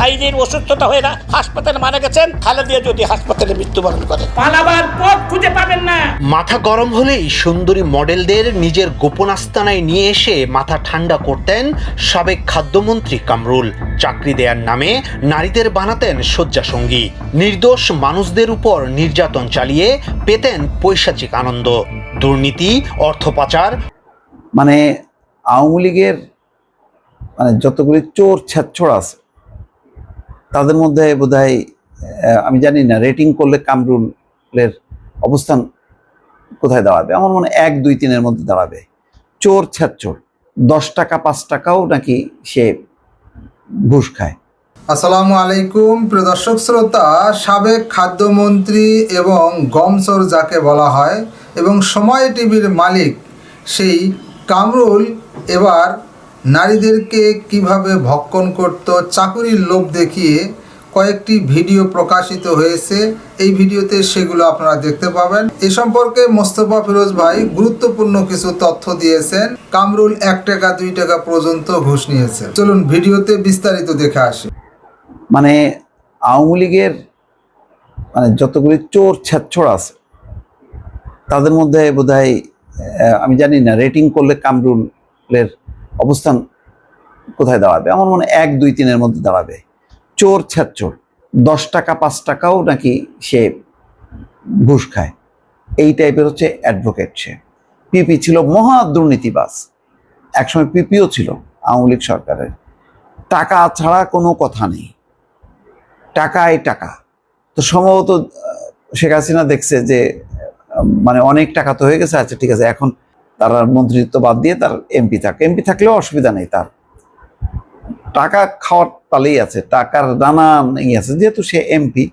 সাইজের অসুস্থতা হয়ে না হাসপাতালে মারা গেছেন খালেদিয়া যদি হাসপাতালে মৃত্যুবরণ করে। পালাবার পথ খুঁজে পাবেন না। মাথা গরম হলেই সুন্দরী মডেলদের নিজের গোপন আস্তানায় নিয়ে এসে মাথা ঠান্ডা করতেন সাবেক খাদ্যমন্ত্রী কামরুল। চাকরি দেওয়ার নামে নারীদের বানাতেন শয্যাসঙ্গী। নির্দোষ মানুষদের উপর নির্যাতন চালিয়ে পেতেন পৈশাচিক আনন্দ। দুর্নীতি অর্থ পাচার। মানে আওয়ামী লীগের মানে যতগুলি চোর ছ্যাচ্ছড় আছে তাদের মধ্যে আহ, আমি জানি না রেটিং করলে কামরুলের অবস্থান কোথায় দাঁড়াবে? আমার মনে এক দুই তিনের মধ্যে দাঁড়াবে। চোর ছ্যাচ্ছড় দশ টাকা পাঁচ টাকাও নাকি সে ঘুষ খায়। আসসালামু আলাইকুম প্রিয় দর্শক শ্রোতা। সাবেক খাদ্যমন্ত্রী এবং গমসর যাকে বলা হয় এবং সময় টিভির মালিক সেই কামরুল এবার নারীদেরকে কীভাবে ভক্ষণ করত, চাকুরির লোভ দেখিয়ে কয়েকটি ভিডিও প্রকাশিত হয়েছে। এই ভিডিওতে সেগুলো আপনারা দেখতে পাবেন। এ সম্পর্কে মোস্তফা ফিরোজ ভাই গুরুত্বপূর্ণ কিছু তথ্য দিয়েছেন। কামরুল এক টাকা, দুই টাকা পর্যন্ত ঘুষ নিয়েছে। চলুন ভিডিওতে বিস্তারিত দেখে আসি। মানে আওয়ামী লীগের মানে যতগুলি চোর ছ্যাচ্ছড় আছে, তাদের মধ্যে বোধহয় আমি জানি না, রেটিং করলে কামরুলের অবস্থান কোথায় দাঁড়াবে? আমার মনে এক, দুই, তিনের মধ্যে দাঁড়াবে। চোর ছ্যাচ্ছড় দশ টাকা, পাঁচ টাকাও নাকি সে ঘুষ খায়। এই টাইপের হচ্ছে অ্যাডভোকেট সে। পিপি ছিল মহা দুর্নীতিবাজ। একসময় পিপিও ছিল আওয়ামী লীগ সরকারের। টাকা ছাড়া কোনো কথা নেই। টাকাই টাকা। তো সম্ভবত শেখ হাসিনা দেখছে যে মানে অনেক টাকা তো হয়ে গেছে আচ্ছা ঠিক আছে, এখন তার মন্ত্রিত্ব বাদ দিয়ে তার এমপি থাকে। এমপি থাকলেও অসুবিধা নেই তার। টাকা খাওয়ার তালেই আছে, টাকার নানা ই আছে। যেহেতু সে এমপি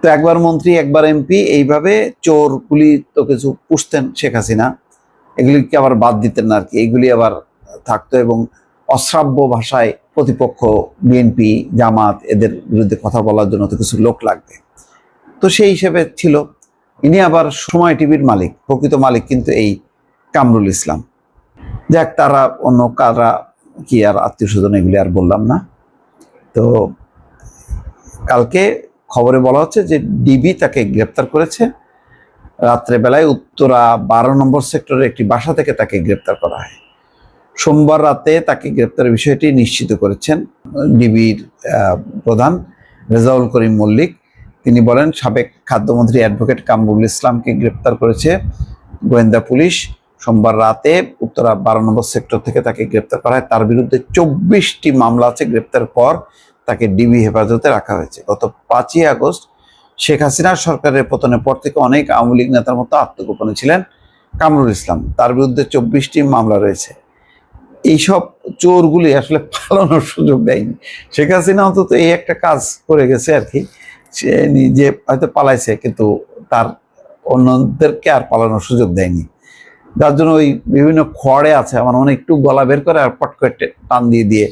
তো একবার মন্ত্রী, একবার এমপি এইভাবে চোরগুলি তো কিছু পুষতেন শেখ হাসিনা। এগুলিকে আবার বাদ দিতেন না আর কি এগুলি আবার থাকতো এবং অশ্রাব্য ভাষায় প্রতিপক্ষ বিএনপি জামাত, এদের বিরুদ্ধে কথা বলার জন্য তো কিছু লোক লাগবে। তো সেই হিসেবে ছিল। ইনি আবার সময় টিভির মালিক, প্রকৃত মালিক কিন্তু এই কামরুল ইসলাম। যাক, তারা অন্য কারা কি আর আত্মীয় স্বজন এগুলি আর বললাম না। তো কালকে খবরে বলা হচ্ছে যে ডিবি তাকে গ্রেপ্তার করেছে। রাত্রেবেলায় উত্তরা বারো নম্বর সেক্টরের একটি বাসা থেকে তাকে গ্রেপ্তার করা হয়। সোমবার রাতে তাকে গ্রেপ্তারের বিষয়টি নিশ্চিত করেছেন ডিবির প্রধান রেজাউল করিম মল্লিক। তিনি বলেন, সাবেক খাদ্যমন্ত্রী অ্যাডভোকেট কামরুল ইসলামকে গ্রেপ্তার করেছে গোয়েন্দা পুলিশ। সোমবার রাতে উত্তরা বারো নম্বর সেক্টর থেকে তাকে গ্রেপ্তার করা হয়। তার বিরুদ্ধে চব্বিশটি মামলা আছে। গ্রেপ্তার পর তাকে ডিবি হেফাজতে রাখা হয়েছে। গত পাঁচই আগস্ট শেখ হাসিনার সরকারের পতনের পর থেকে অনেক আওয়ামী লীগ নেতার মতো আত্মগোপনে ছিলেন কামরুল ইসলাম। তার বিরুদ্ধে চব্বিশটি মামলা রয়েছে। এইসব চোরগুলি আসলে পালানোর সুযোগ দেয়নি। শেখ হাসিনা অন্তত এই একটা কাজ করে গেছে আর কি। সে নিজে হয়তো পালাইছে, কিন্তু তার অন্যদেরকে আর পালানোর সুযোগ দেয়নি। যার জন্য ওই বিভিন্ন খড়ে আছে, আমার হয় একটু গলা বের করে আর পট করে টান দিয়ে দিয়ে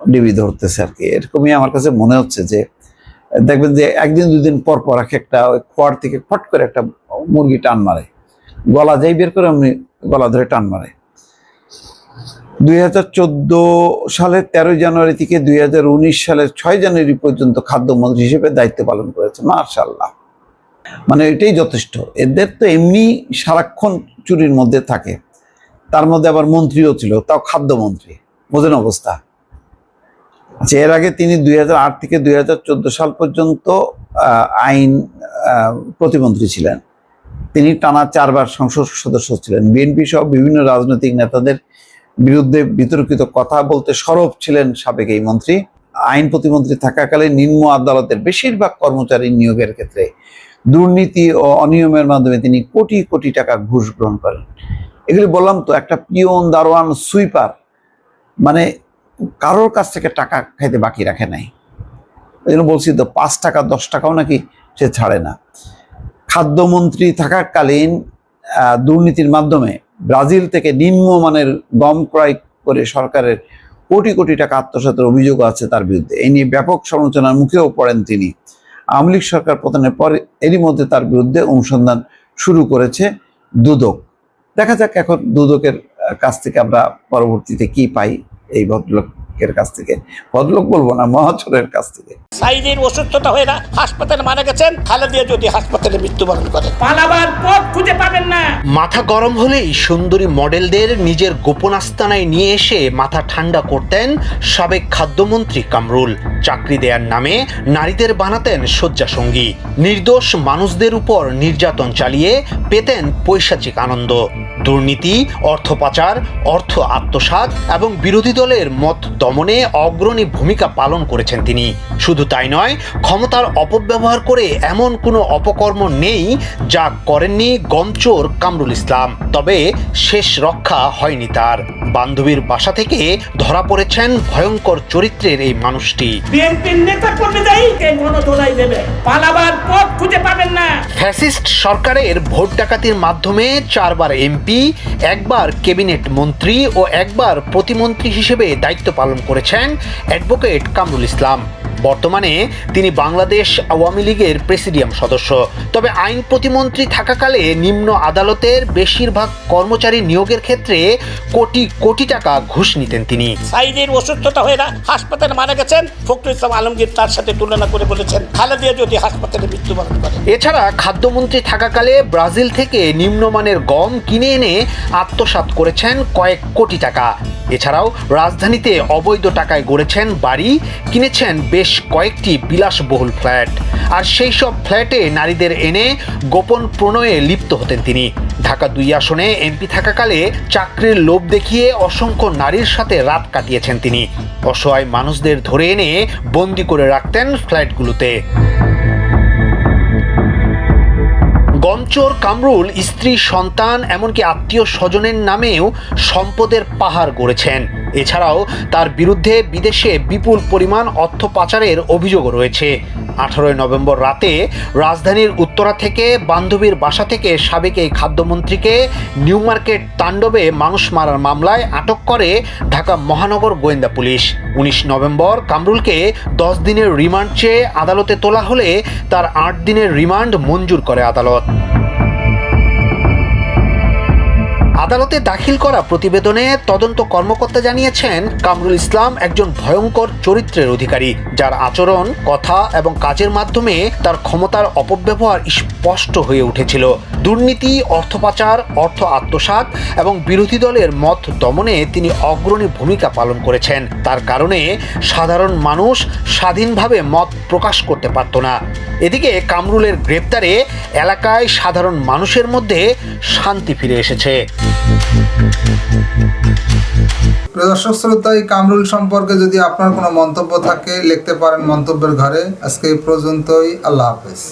ডিবি ধরতেছে আর কি। এরকমই আমার কাছে মনে হচ্ছে যে, দেখবেন যে একদিন দুদিন পর পর এক একটা ওই খড় থেকে ফট করে একটা মুরগি টান মারে। গলা যাই বের করে এমনি গলা ধরে টান মারে। দুই সালের তেরোই জানুয়ারি থেকে দুই হাজার উনিশ সালের ছয় জানুয়ারি পর্যন্ত খাদ্যমন্ত্রী হিসেবে দায়িত্ব পালন করেছে। মার্শাল্লাহ মানে এটাই যথেষ্ট। এদের তো এমনি সারাক্ষণ চুরির মধ্যে থাকে। তার মধ্যে আবার মন্ত্রীও ছিল, তাও খাদ্যমন্ত্রী। বোঝেন অবস্থা? আচ্ছা এর আগে তিনি দুই হাজার আট থেকে দুই হাজার চোদ্দ সাল পর্যন্ত আইন প্রতিমন্ত্রী ছিলেন। তিনি টানা চারবার সংসদ সদস্য ছিলেন। বিএনপি সহ বিভিন্ন রাজনৈতিক নেতাদের বিরুদ্ধে বিতর্কিত কথা বলতে সরব ছিলেন সাবেক এই মন্ত্রী। আইন প্রতিমন্ত্রী থাকাকালে নিম্ন আদালতের বেশিরভাগ কর্মচারী নিয়োগের ক্ষেত্রে দুর্নীতি ও অনিয়মের মাধ্যমে তিনি কোটি কোটি টাকা ঘুষ গ্রহণ করেন। এগুলি বললাম তো, একটা পিয়ন দারোয়ান, সুইপার মানে কারোর কাছ থেকে টাকা খাইতে বাকি রাখে নাই। এই জন্য বলছি তো, পাঁচ টাকা, দশ টাকাও নাকি সে ছাড়ে না। খাদ্যমন্ত্রী থাকাকালীন দুর্নীতির মাধ্যমে ব্রাজিল থেকে নিম্নমানের গম ক্রয় করে সরকারের কোটি কোটি টাকা আত্মসাতের অভিযোগ আছে তার বিরুদ্ধে। এই নিয়ে ব্যাপক সমালোচনার মুখেও পড়েন তিনি। আওয়ামী লীগ সরকার পতনের পর এরই মধ্যে তার বিরুদ্ধে অনুসন্ধান শুরু করেছে দুদক। দেখা যাক এখন দুদকের কাছ থেকে আমরা পরবর্তীতে কি পাই এই ভদ্রলোক। ভদ্রলোকের কাছ থেকে। ভদ্রলোক বলব না মহাচরের কাছ থেকে। সাইদের অসুস্থতা হয়ে না হাসপাতালে মারা গেছেন খালেদিয়া যদি হাসপাতালে মৃত্যুবরণ করেন পালাবার পথ খুঁজে পাবেন না। মাথা গরম হলেই সুন্দরী মডেলদের নিজের গোপন আস্তানায় নিয়ে এসে মাথা ঠান্ডা করতেন সাবেক খাদ্যমন্ত্রী কামরুল। চাকরি দেওয়ার নামে নারীদের বানাতেন শয্যাসঙ্গী। নির্দোষ মানুষদের উপর নির্যাতন চালিয়ে পেতেন পৈশাচিক আনন্দ। দুর্নীতি অর্থ পাচার অর্থ আত্মসাৎ এবং বিরোধী দলের মত দমনে অগ্রণী ভূমিকা পালন করেছেন তিনি। শুধু তাই নয় ক্ষমতার অপব্যবহার করে এমন কোনো অপকর্ম নেই যা করেননি গমচোর কামরুল ইসলাম। তবে শেষ রক্ষা হয়নি তার। বান্ধবীর বাসা থেকে ধরা পড়েছেন ভয়ঙ্কর চরিত্রের এই মানুষটি। ফ্যাসিস্ট সরকারের ভোট ডাকাতির মাধ্যমে চারবার এমপি একবার ক্যাবিনেট মন্ত্রী ও একবার প্রতিমন্ত্রী হিসেবে দায়িত্ব পালন করেছেন অ্যাডভোকেট কামরুল ইসলাম। বর্তমানে তিনি বাংলাদেশ আওয়ামী লীগের প্রেসিডিয়াম সদস্য। তবে আইন প্রতিমন্ত্রী থাকাকালে নিম্ন আদালতের বেশিরভাগ কর্মচারী নিয়োগের ক্ষেত্রে কোটি কোটি টাকা ঘুষ নিতেন তিনি। সাইদের অসুস্থতা হয়ে হাসপাতালে মারা গেছেন ফখরুল ইসলাম আলমগীর তার সাথে তুলনা করে বলেছেন খালেদিয়া যদি হাসপাতালে মৃত্যুবরণ করেন এছাড়া খাদ্যমন্ত্রী থাকাকালে ব্রাজিল থেকে নিম্নমানের গম কিনে এনে আত্মসাৎ করেছেন কয়েক কোটি টাকা। এছাড়াও রাজধানীতে অবৈধ টাকায় গড়েছেন বাড়ি, কিনেছেন বেশ কয়েকটি বিলাসবহুল ফ্ল্যাট। আর সেই সব ফ্ল্যাটে নারীদের এনে গোপন প্রণয়ে লিপ্ত হতেন তিনি। ঢাকা দুই আসনে এমপি থাকাকালে চাকরির লোভ দেখিয়ে অসংখ্য নারীর সাথে রাত কাটিয়েছেন তিনি। অসহায় মানুষদের ধরে এনে বন্দি করে রাখতেন ফ্ল্যাটগুলোতে। গমচোর কামরুল, স্ত্রী সন্তান, এমনকি আত্মীয় স্বজনের নামেও সম্পদের পাহাড় গড়েছেন। এছাড়াও তার বিরুদ্ধে বিদেশে বিপুল পরিমাণ অর্থ পাচারের অভিযোগও রয়েছে। আঠারোই নভেম্বর রাতে রাজধানীর উত্তরা থেকে বান্ধবীর বাসা থেকে সাবেক এই খাদ্যমন্ত্রীকে নিউ মার্কেট তাণ্ডবে মানুষ মারার মামলায় আটক করে ঢাকা মহানগর গোয়েন্দা পুলিশ। উনিশ নভেম্বর কামরুলকে দশ দিনের রিমান্ড চেয়ে আদালতে তোলা হলে তার আট দিনের রিমান্ড মঞ্জুর করে আদালত। আদালতে দাখিল করা প্রতিবেদনে তদন্ত কর্মকর্তা জানিয়েছেন, কামরুল ইসলাম একজন ভয়ঙ্কর চরিত্রের অধিকারী, যার আচরণ, কথা এবং কাজের মাধ্যমে তার ক্ষমতার অপব্যবহার স্পষ্ট হয়ে উঠেছিল। দুর্নীতি, অর্থ পাচার, অর্থ আত্মসাৎ এবং বিরোধী দলের মত দমনে তিনি অগ্রণী ভূমিকা পালন করেছেন। তার কারণে সাধারণ মানুষ স্বাধীনভাবে মত প্রকাশ করতে পারত না। এদিকে কামরুলের গ্রেপ্তারে এলাকায় সাধারণ মানুষের মধ্যে শান্তি ফিরে এসেছে। দর্শক শ্রোতা, এই কামরুল সম্পর্কে যদি আপনার কোনো মন্তব্য থাকে, লিখতে পারেন মন্তব্যের ঘরে। আজকে এই পর্যন্তই, আল্লাহ হাফেজ।